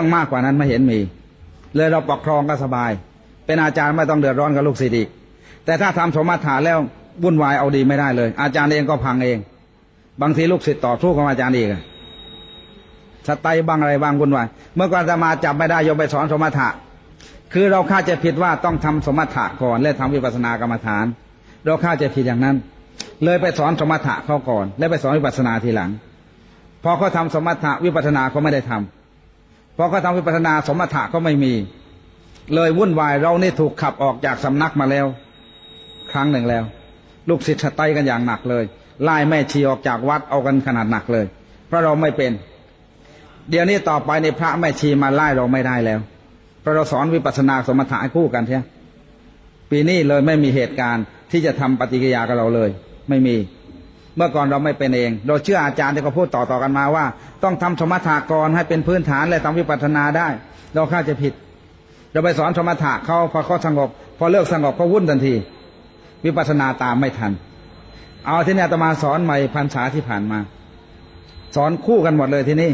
องมากกว่านั้นไม่เห็นมี เลยเราปกครองก็สบาย เป็นอาจารย์ไม่ต้องเดือดร้อนกับลูกศิษย์อีก แต่ถ้าทำสมถะแล้ววุ่นวายเอาดีไม่ได้เลย อาจารย์เองก็พังเอง บางทีลูกศิษย์ต่อสู้กับอาจารย์อีกสไตบางอะไรบางวุ่นวายเมื่อก่อนจะมาจับไม่ได้โยมไปสอนสมถะ คือเราเข้าใจผิดว่าต้องทำสมถะก่อน และทำวิปัสสนากรรมฐาน เราเข้าใจผิดอย่างนั้น เลยไปสอนสมถะเขาก่อน และไปสอนวิปัสสนาทีหลัง พอเขาทำสมถะวิปัสสนาเขาไม่ได้ทำ พอเขาทำวิปัสนาสมถะก็ไม่มี เลยวุ่นวายเรานี่ถูกขับออกจากสำนักมาแล้ว ครั้งหนึ่งแล้ว ลูกศิษย์สไตกันอย่างหนักเลยไล่แม่ชีออกจากวัดเอากันขนาดหนักเลย เพราะเราไม่เป็น เดี๋ยวนี้ต่อไปในพระแม่ชีมาไล่เราไม่ได้แล้วเพราะเราสอนวิปัสสนาสมถะคู่กันใช่ปีนี้เลยไม่มีเหตุการณ์ที่จะทำปฏิกิริยากับเราเลย ไม่มี เมื่อก่อนเราไม่เป็นเอง เราเชื่ออาจารย์ที่เขาพูดต่อๆกันมาว่า ต้องทำสมถะก่อนให้เป็นพื้นฐานและทำวิปัสสนาได้ เราเข้าใจผิด เราไปสอนสมถะเขาพอเขาสงบ พอเลิกสงบเขาวุ่นทันที วิปัสสนาตามไม่ทัน เอาที่นี่อาตมาสอนใหม่พันษาที่ผ่านมา สอนคู่กันหมดเลยที่นี่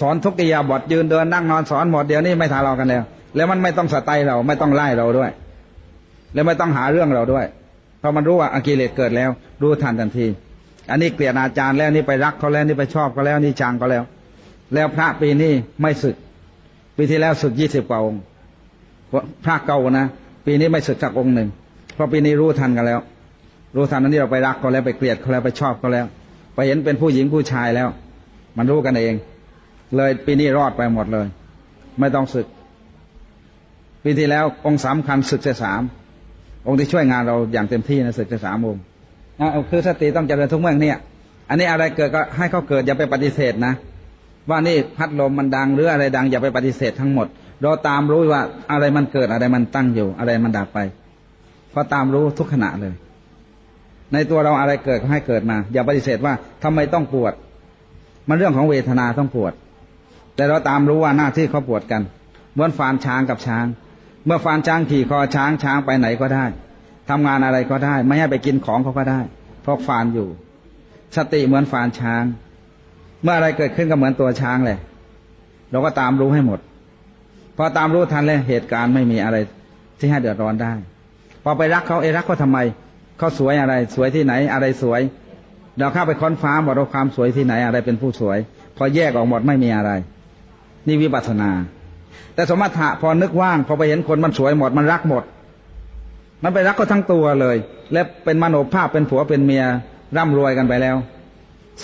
สอนทุกิยาบทยืนเดินนั่งนอนสอนหมดเดี๋ยวนี้ไม่ทะเลาะกันแล้ว แล้วมันไม่ต้องสไตล์เราไม่ต้องไล่เราด้วย แล้วไม่ต้องหาเรื่องเราด้วย พราะมันรู้ว่าอากิเลสเกิดแล้ว รู้ทันทันที อันนี้เกลียดอาจารย์แล้วนี่ไปรักเขาแล้วนี่ไปชอบเขาแล้วนี่ชังเขาแล้ว แล้วพระปีนี้ไม่สึก ปีที่แล้วสึกยี่สิบกว่าองค์พระเก่านะปีนี้ไม่สึกสักองค์หนึ่งเพราะปีนี้รู้ทันกันแล้ว รู้ทันนั้นที่เราไปรักเขาแล้วไปเกลียดเขาแล้วไปชอบเขาแล้ว ไปเห็นเป็นผู้หญิงผู้ชายแล้ว มันรู้กันเอง เลยปีนี้รอดไปหมดเลย ไม่ต้องศึก ปีที่แล้วองค์สำคัญศึกจะสาม องค์ที่ช่วยงานเราอย่างเต็มที่นะศึกจะสามองค์นะคือสติต้องเจริญทุกเมื่อเนี่ย อันนี้อะไรเกิดก็ให้เขาเกิดอย่าไปปฏิเสธนะ ว่านี่พัดลมมันดังหรืออะไรดังอย่าไปปฏิเสธทั้งหมด เราตามรู้ว่าอะไรมันเกิดอะไรมันตั้งอยู่ อะไรมันดับไปพอตามรู้ทุกขณะเลย ในตัวเราอะไรเกิดก็ให้เกิดมา อย่าปฏิเสธว่าทำไมต้องปวด มันเรื่องของเวทนาต้องปวด แต่เราตามรู้ว่าหน้าที่เขาปวดกันเหมือนฟานช้างกับช้าง เมื่อฟานช้างขี่คอช้างช้างไปไหนก็ได้ทำงานอะไรก็ได้ ไม่ให้ไปกินของเขาก็ได้ เพราะฟานอยู่ สติเหมือนฟานช้าง เมื่ออะไรเกิดขึ้นก็เหมือนตัวช้างเลยเราก็ตามรู้ให้หมดพอตามรู้ทันแล้วเหตุการณ์ไม่มีอะไรที่ให้เดือดร้อนได้ พอไปรักเขาเอรักเขาทำไมเขาสวยอะไร สวยที่ไหนอะไรสวย เราเข้าไปค้นฟ้าบอกเราความสวยที่ไหนอะไรเป็นผู้สวย พอแยกออกหมดไม่มีอะไร นี่วิปัสสนา แต่สมถะพอนึกว่าง พอไปเห็นคนมันสวยหมดมันรักหมด มันไปรักเขาทั้งตัวเลย และเป็นมโนภาพเป็นผัวเป็นเมียร่ำรวยกันไปแล้ว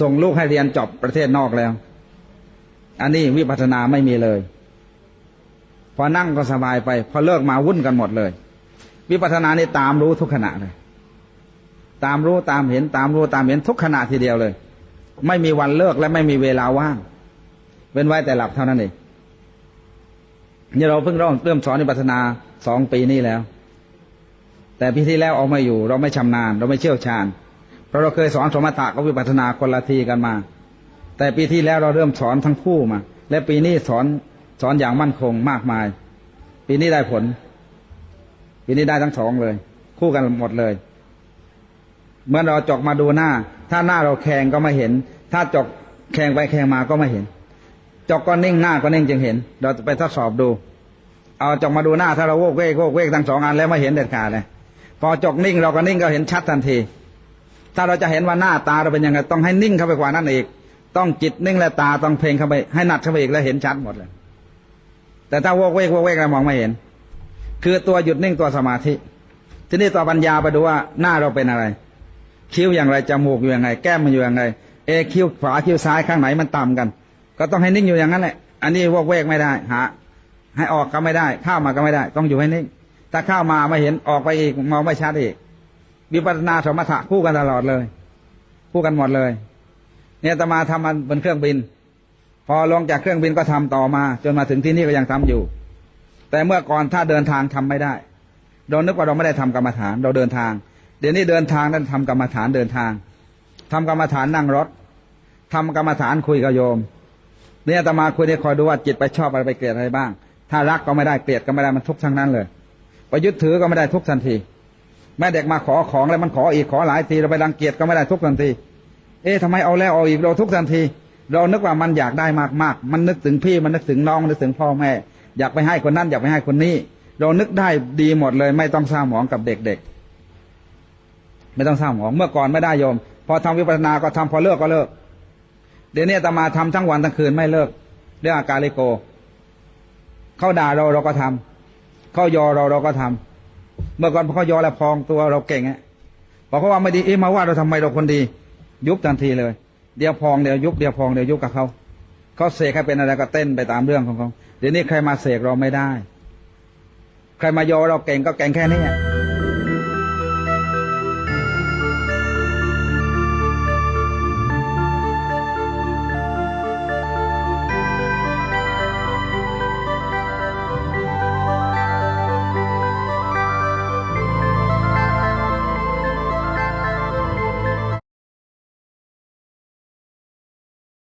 ส่งลูกให้เรียนจบประเทศนอกแล้ว อันนี้วิปัสสนาไม่มีเลย พอนั่งก็สบายไป พอเลิกมาวุ่นกันหมดเลย วิปัสสนานี่ตามรู้ทุกขณะเลย ตามรู้ตามเห็นตามรู้ตามเห็นทุกขณะทีเดียวเลย ไม่มีวันเลิกและไม่มีเวลาว่าง เว้นไว้แต่หลับเท่านั้นเอง นี่เราเพิ่งเริ่มเริ่มสอนวิปัสนาสองปีนี้แล้ว แต่ปีที่แล้วเอาม่อยู่ เราไม่ชำนาญ เราไม่เชี่ยวชาญ เพราะเราเคยสอนสมถะกับวิปัสสนาคนละทีกันมา แต่ปีที่แล้วเราเริ่มสอนทั้งคู่มา และปีนี้สอนสอนอย่างมั่นคงมากมาย ปีนี้ได้ผล ปีนี้ได้ทั้งสองเลย คู่กันหมดเลย เมื่อเราจอกมาดูหน้า ถ้าหน้าเราแข็งก็ไม่เห็น ถ้าจอกแข็งไปแข็งมาก็ไม่เห็น จกก็นิ่งหน้าก็นิ่งจึงเห็น เราไปทดสอบดู เอาจกมาดูหน้าถ้าเราโวกเวกโวกเวกทั้งสองอันแล้วไม่เห็นเด็ดขาดเลยพอจกนิ่งเราก็นิ่งก็เห็นชัดทันที ถ้าเราจะเห็นว่าหน้าตาเราเป็นยังไงต้องให้นิ่งเข้าไปกว่านั้นอีก ต้องจิตนิ่งและตาต้องเพ่งเข้าไปให้หนัดเข้าไปอีกแล้วเห็นชัดหมดเลย แต่ถ้าโวกเวกโวกเวกเรามองไม่เห็น คือตัวหยุดนิ่งตัวสมาธิ ทีนี้ต่อปัญญาไปดูว่าหน้าเราเป็นอะไร คิ้วอย่างไรจมูกอยู่อย่างไร แก้มมันอยู่อย่างไร เอคิ้วขวาคิ้วซ้ายข้างไหนมันต่ำกัน ก็ต้องให้นิ่งอยู่อย่างนั้นแหละ อันนี้วอกเวกไม่ได้หาให้ออกก็ไม่ได้เข้ามาก็ไม่ได้ ต้องอยู่ให้นิ่ง ถ้าเข้ามาไม่เห็นออกไปอีกมองไม่ชัดอีกวิปัสสนาสมถะคู่กันตลอดเลย คู่กันหมดเลย เนี่ยตมาทำมันบนเครื่องบิน พอลงจากเครื่องบินก็ทำต่อมา จนมาถึงที่นี่ก็ยังทำอยู่ แต่เมื่อก่อนถ้าเดินทางทำไม่ได้เรานึกว่าเราไม่ได้ทำกรรมฐาน เราเดินทาง เดี๋ยวนี้เดินทางนั่นทำกรรมฐานเดินทางทำกรรมฐานนั่งรถทำกรรมฐานคุยกับโยม เนี่ยตมาคุยเนี่ยคอยดูว่าจิตไปชอบอะไรไปเกลียดอะไรบ้าง ถ้ารักก็ไม่ได้เกลียดก็ไม่ได้มันทุกทั้งนั้นเลยไปยึดถือก็ไม่ได้ทุกทันที แม่เด็กมาขอของแล้วมันขออีกขอหลายทีเราไปรังเกียจก็ไม่ได้ทุกทันที เอ๊ะทำไมเอาแล้วเอาอีกเราทุกทันที เรานึกว่ามันอยากได้มากๆ มันนึกถึงพี่มันนึกถึงน้องนึกถึงพ่อแม่ อยากไปให้คนนั้นอยากไปให้คนนี้ เรานึกได้ดีหมดเลย ไม่ต้องสร้างหมองกับเด็กๆไม่ต้องสร้างหมองเมื่อก่อนไม่ได้โยม พอทำวิปัสสนาก็ทำพอเลิกก็เลิก เดี๋ยวนี้อาตมาทำทั้งวันทั้งคืนไม่เลิก เรื่องอาการลิโก เขาด่าเราเราก็ทำเขายอเราเราก็ทำเมื่อก่อนพอเขายอแล้วพองตัวเราเก่งอะพอกเขาว่าไม่ดีเอ๊ะมาว่าเราทำไมเราคนดี ยุบทันทีเลย เดี๋ยวพองเดี๋ยวยุบเดี๋ยวพองเดี๋ยวยุบกับเขาเขาเสกให้เป็นอะไรก็เต้นไปตามเรื่องของเขาเดี๋ยวนี้ใครมาเสกเราไม่ได้ ใครมายอเราเก่งก็เก่งแค่นี้